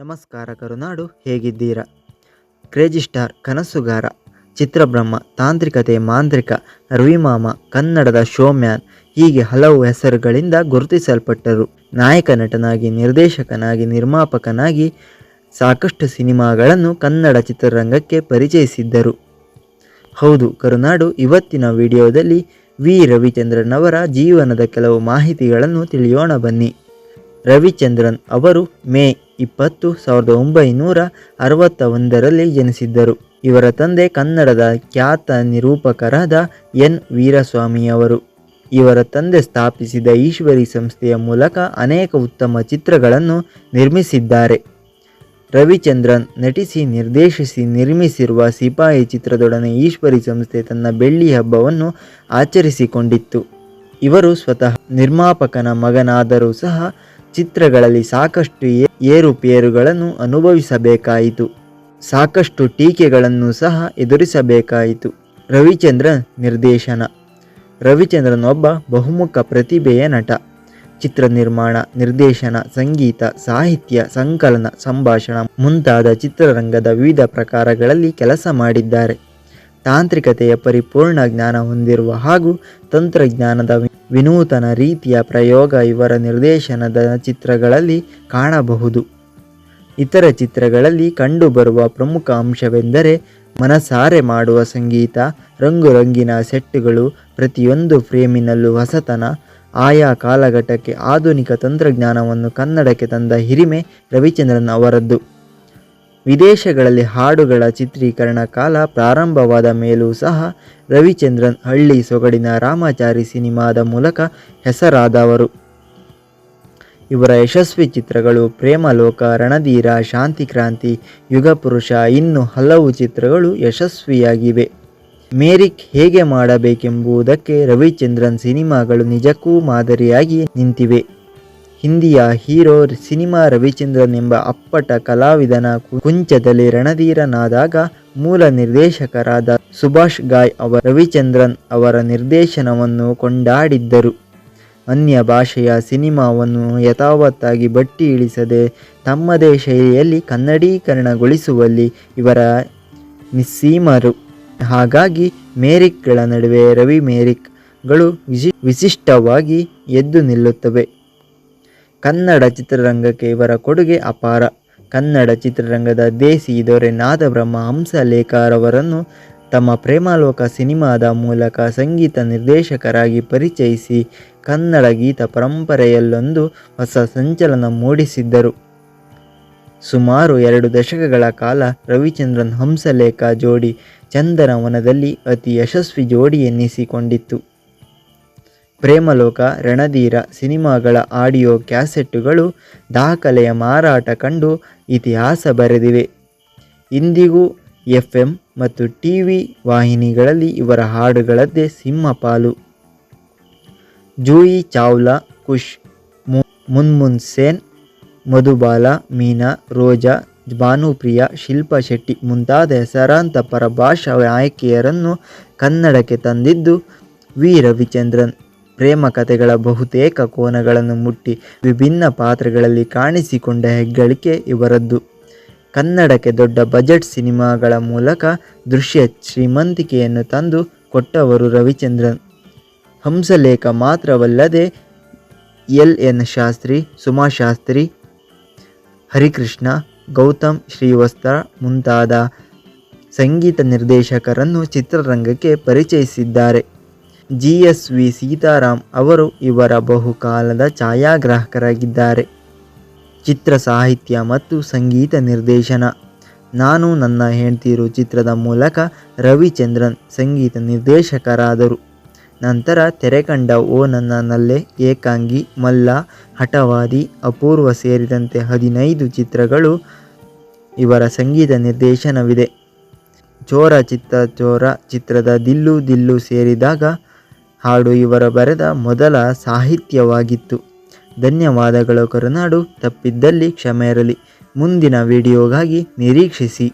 ನಮಸ್ಕಾರ ಕರುನಾಡು, ಹೇಗಿದ್ದೀರಾ? Crazy star ಕನಸುಗಾರ, ಚಿತ್ರಬ್ರಹ್ಮ, ತಾಂತ್ರಿಕತೆ, ಮಾಂತ್ರಿಕ ರವಿಮಾಮ ಕನ್ನಡದ ಶೋಮ್ಯಾನ್ ಹೀಗೆ ಹಲವು ಹೆಸರುಗಳಿಂದ ಗುರುತಿಸಲ್ಪಟ್ಟರು. ನಾಯಕ ನಟನಾಗಿ, ನಿರ್ದೇಶಕನಾಗಿ, ನಿರ್ಮಾಪಕನಾಗಿ ಸಾಕಷ್ಟು ಸಿನಿಮಾಗಳನ್ನು ಕನ್ನಡ ಚಿತ್ರರಂಗಕ್ಕೆ ಪರಿಚಯಿಸಿದ್ದರು. ಹೌದು ಕರುನಾಡು, ಇವತ್ತಿನ ವಿಡಿಯೋದಲ್ಲಿ ವಿ. ರವಿಚಂದ್ರನ್ ಅವರ ಜೀವನದ ಕೆಲವು ಮಾಹಿತಿಗಳನ್ನು ತಿಳಿಯೋಣ ಬನ್ನಿ. ರವಿಚಂದ್ರನ್ ಅವರು ಮೇ ಇಪ್ಪತ್ತು ಸಾವಿರದ ಒಂಬೈನೂರ ಅರವತ್ತ ಒಂದರಲ್ಲಿ ಜನಿಸಿದ್ದರು. ಇವರ ತಂದೆ ಕನ್ನಡದ ಖ್ಯಾತ ನಿರೂಪಕರಾದ ಎನ್. ವೀರಸ್ವಾಮಿಯವರು ಇವರ ತಂದೆ ಸ್ಥಾಪಿಸಿದ ಈಶ್ವರಿ ಸಂಸ್ಥೆಯ ಮೂಲಕ ಅನೇಕ ಉತ್ತಮ ಚಿತ್ರಗಳನ್ನು ನಿರ್ಮಿಸಿದ್ದಾರೆ. ರವಿಚಂದ್ರನ್ ನಟಿಸಿ, ನಿರ್ದೇಶಿಸಿ, ನಿರ್ಮಿಸಿರುವ ಸಿಪಾಯಿ ಚಿತ್ರದೊಡನೆ ಈಶ್ವರಿ ಸಂಸ್ಥೆ ತನ್ನ ಬೆಳ್ಳಿ ಹಬ್ಬವನ್ನು ಆಚರಿಸಿಕೊಂಡಿತ್ತು. ಇವರು ಸ್ವತಃ ನಿರ್ಮಾಪಕನ ಮಗನಾದರೂ ಸಹ ಚಿತ್ರಗಳಲ್ಲಿ ಸಾಕಷ್ಟು ಏ- ಏರುಪೇರುಗಳನ್ನು ಅನುಭವಿಸಬೇಕಾಯಿತು. ಸಾಕಷ್ಟು ಟೀಕೆಗಳನ್ನು ಸಹ ಎದುರಿಸಬೇಕಾಯಿತು. ರವಿಚಂದ್ರನ್ ನಿರ್ದೇಶನ. ರವಿಚಂದ್ರನೊಬ್ಬ ಬಹುಮುಖ ಪ್ರತಿಭೆಯ ನಟ. ಚಿತ್ರ ನಿರ್ಮಾಣ, ನಿರ್ದೇಶನ, ಸಂಗೀತ, ಸಾಹಿತ್ಯ, ಸಂಕಲನ, ಸಂಭಾಷಣ ಮುಂತಾದ ಚಿತ್ರರಂಗದ ವಿವಿಧ ಪ್ರಕಾರಗಳಲ್ಲಿ ಕೆಲಸ ಮಾಡಿದ್ದಾರೆ. ತಾಂತ್ರಿಕತೆಯ ಪರಿಪೂರ್ಣ ಜ್ಞಾನ ಹೊಂದಿರುವ ಹಾಗೂ ತಂತ್ರಜ್ಞಾನದ ವಿನೂತನ ರೀತಿಯ ಪ್ರಯೋಗ ಇವರ ನಿರ್ದೇಶನದ ಚಿತ್ರಗಳಲ್ಲಿ ಕಾಣಬಹುದು. ಇತರ ಚಿತ್ರಗಳಲ್ಲಿ ಕಂಡುಬರುವ ಪ್ರಮುಖ ಅಂಶವೆಂದರೆ ಮನಸಾರೆ ಮಾಡುವ ಸಂಗೀತ, ರಂಗುರಂಗಿನ ಸೆಟ್ಟುಗಳು, ಪ್ರತಿಯೊಂದು ಫ್ರೇಮಿನಲ್ಲೂ ಹೊಸತನ, ಆಯಾ ಕಾಲಘಟ್ಟಕ್ಕೆ ಆಧುನಿಕ ತಂತ್ರಜ್ಞಾನವನ್ನು ಕನ್ನಡಕ್ಕೆ ತಂದ ಹಿರಿಮೆ ರವಿಚಂದ್ರನ್ ಅವರದ್ದು. ವಿದೇಶಗಳಲ್ಲಿ ಹಾಡುಗಳ ಚಿತ್ರೀಕರಣ ಕಾಲ ಪ್ರಾರಂಭವಾದ ಮೇಲೂ ಸಹ ರವಿಚಂದ್ರನ್ ಹಳ್ಳಿ ಸೊಗಡಿನ ರಾಮಾಚಾರಿ ಸಿನಿಮಾದ ಮೂಲಕ ಹೆಸರಾದವರು. ಇವರ ಯಶಸ್ವಿ ಚಿತ್ರಗಳು ಪ್ರೇಮಲೋಕ, ರಣಧೀರ ಶಾಂತಿಕ್ರಾಂತಿ ಯುಗಪುರುಷ ಇನ್ನು ಹಲವು ಚಿತ್ರಗಳು ಯಶಸ್ವಿಯಾಗಿವೆ. ಮೇರಿಕ್ ಹೇಗೆ ಮಾಡಬೇಕೆಂಬುದಕ್ಕೆ ರವಿಚಂದ್ರನ್ ಸಿನಿಮಾಗಳು ನಿಜಕ್ಕೂ ಮಾದರಿಯಾಗಿ ನಿಂತಿವೆ. ಹಿಂದಿಯ ಹೀರೋ ಸಿನಿಮಾ ರವಿಚಂದ್ರನ್ ಎಂಬ ಅಪ್ಪಟ ಕಲಾವಿದನ ಕುಂಚದಲ್ಲಿ ರಣಧೀರನಾದಾಗ ಮೂಲ ನಿರ್ದೇಶಕರಾದ ಸುಭಾಷ್ ಗಾಯ್ ಅವರ ರವಿಚಂದ್ರನ್ ಅವರ ನಿರ್ದೇಶನವನ್ನು ಕೊಂಡಾಡಿದ್ದರು. ಅನ್ಯ ಭಾಷೆಯ ಸಿನಿಮಾವನ್ನು ಯಥಾವತ್ತಾಗಿ ಬಟ್ಟಿ ಇಳಿಸದೆ ತಮ್ಮದೇ ಶೈಲಿಯಲ್ಲಿ ಕನ್ನಡೀಕರಣಗೊಳಿಸುವಲ್ಲಿ ಇವರ ನಿಸ್ಸೀಮರು. ಹಾಗಾಗಿ ಮೇರಿಕ್ಗಳ ನಡುವೆ ರವಿ ಮೇರಿಕ್ಗಳು ವಿಶಿ, ವಿಶಿಷ್ಟವಾಗಿ ಎದ್ದು ನಿಲ್ಲುತ್ತವೆ. ಕನ್ನಡ ಚಿತ್ರರಂಗಕ್ಕೆ ಇವರ ಕೊಡುಗೆ ಅಪಾರ. ಕನ್ನಡ ಚಿತ್ರರಂಗದ ದೇಸಿ ದೊರೆ ನಾದಬ್ರಹ್ಮ ಹಂಸಲೇಖರವರನ್ನು ತಮ್ಮ ಪ್ರೇಮಾಲೋಕ ಸಿನಿಮಾದ ಮೂಲಕ ಸಂಗೀತ ನಿರ್ದೇಶಕರಾಗಿ ಪರಿಚಯಿಸಿ ಕನ್ನಡ ಗೀತ ಪರಂಪರೆಯಲ್ಲೊಂದು ಹೊಸ ಸಂಚಲನ ಮೂಡಿಸಿದ್ದರು. ಸುಮಾರು ಎರಡು ದಶಕಗಳ ಕಾಲ ರವಿಚಂದ್ರನ್ ಹಂಸಲೇಖ ಜೋಡಿ ಚಂದನವನದಲ್ಲಿ ಅತಿ ಯಶಸ್ವಿ ಜೋಡಿ ಎನ್ನಿಸಿಕೊಂಡಿತ್ತು. ಪ್ರೇಮಲೋಕ, ರಣಧೀರ ಸಿನಿಮಾಗಳ ಆಡಿಯೋ ಕ್ಯಾಸೆಟ್ಟುಗಳು ದಾಖಲೆಯ ಮಾರಾಟ ಕಂಡು ಇತಿಹಾಸ ಬರೆದಿವೆ. ಇಂದಿಗೂ ಎಫ್ ಎಂ ಮತ್ತು ಟಿ ವಿ ವಾಹಿನಿಗಳಲ್ಲಿ ಇವರ ಹಾಡುಗಳದ್ದೇ ಸಿಂಹಪಾಲು. ಜೂಯಿ ಚಾವ್ಲಾ, ಖುಷ್ ಮುನ್ಮುನ್ ಸೇನ್, ಮಧುಬಾಲ, ಮೀನಾ, ರೋಜಾ, ಭಾನುಪ್ರಿಯ, ಶಿಲ್ಪಾ ಶೆಟ್ಟಿ ಮುಂತಾದ ಹೆಸರಾಂತ ಪರಭಾಷಾ ನಾಯಕಿಯರನ್ನು ಕನ್ನಡಕ್ಕೆ ತಂದಿದ್ದು ವಿ. ರವಿಚಂದ್ರನ್. ಪ್ರೇಮ ಕಥೆಗಳ ಬಹುತೇಕ ಕೋನಗಳನ್ನು ಮುಟ್ಟಿ ವಿಭಿನ್ನ ಪಾತ್ರಗಳಲ್ಲಿ ಕಾಣಿಸಿಕೊಂಡ ಹೆಗ್ಗಳಿಕೆ ಇವರದ್ದು. ಕನ್ನಡಕ್ಕೆ ದೊಡ್ಡ ಬಜೆಟ್ ಸಿನಿಮಾಗಳ ಮೂಲಕ ದೃಶ್ಯ ಶ್ರೀಮಂತಿಕೆಯನ್ನು ತಂದು ಕೊಟ್ಟವರು ರವಿಚಂದ್ರನ್. ಹಂಸಲೇಖ ಮಾತ್ರವಲ್ಲದೆ ಎಲ್ ಎನ್ ಶಾಸ್ತ್ರಿ, ಸುಮಾ ಶಾಸ್ತ್ರಿ, ಹರಿಕೃಷ್ಣ, ಗೌತಮ್ ಶ್ರೀವಸ್ತ ಮುಂತಾದ ಸಂಗೀತ ನಿರ್ದೇಶಕರನ್ನು ಚಿತ್ರರಂಗಕ್ಕೆ ಪರಿಚಯಿಸಿದ್ದಾರೆ. ಜಿ ಎಸ್ ವಿ ಸೀತಾರಾಮ್ ಅವರು ಇವರ ಬಹುಕಾಲದ ಛಾಯಾಗ್ರಾಹಕರಾಗಿದ್ದಾರೆ. ಚಿತ್ರ ಸಾಹಿತ್ಯ ಮತ್ತು ಸಂಗೀತ ನಿರ್ದೇಶನ. ನಾನು ನನ್ನ ಹೆಂಡ್ತಿರು ಚಿತ್ರದ ಮೂಲಕ ರವಿಚಂದ್ರನ್ ಸಂಗೀತ ನಿರ್ದೇಶಕರಾದರು. ನಂತರ ತೆರೆಕಂಡ ಓ ನನ್ನ ನಲ್ಲೆ, ಏಕಾಂಗಿ, ಮಲ್ಲ, ಹಠವಾದಿ, ಅಪೂರ್ವ ಸೇರಿದಂತೆ ಹದಿನೈದು ಚಿತ್ರಗಳು ಇವರ ಸಂಗೀತ ನಿರ್ದೇಶನವಿದೆ. ಚೋರ ಚಿತ್ತ ಚೋರ ಚಿತ್ರದ ದಿಲ್ಲು ದಿಲ್ಲು ಸೇರಿದಾಗ ಹಾಡು ಇವರ ಬರೆದ ಮೊದಲ ಸಾಹಿತ್ಯವಾಗಿತ್ತು. ಧನ್ಯವಾದಗಳು ಕರುನಾಡು ತಪ್ಪಿದ್ದಲ್ಲಿ ಕ್ಷಮೆ ಇರಲಿ. ಮುಂದಿನ ವಿಡಿಯೋಗಾಗಿ ನಿರೀಕ್ಷಿಸಿ.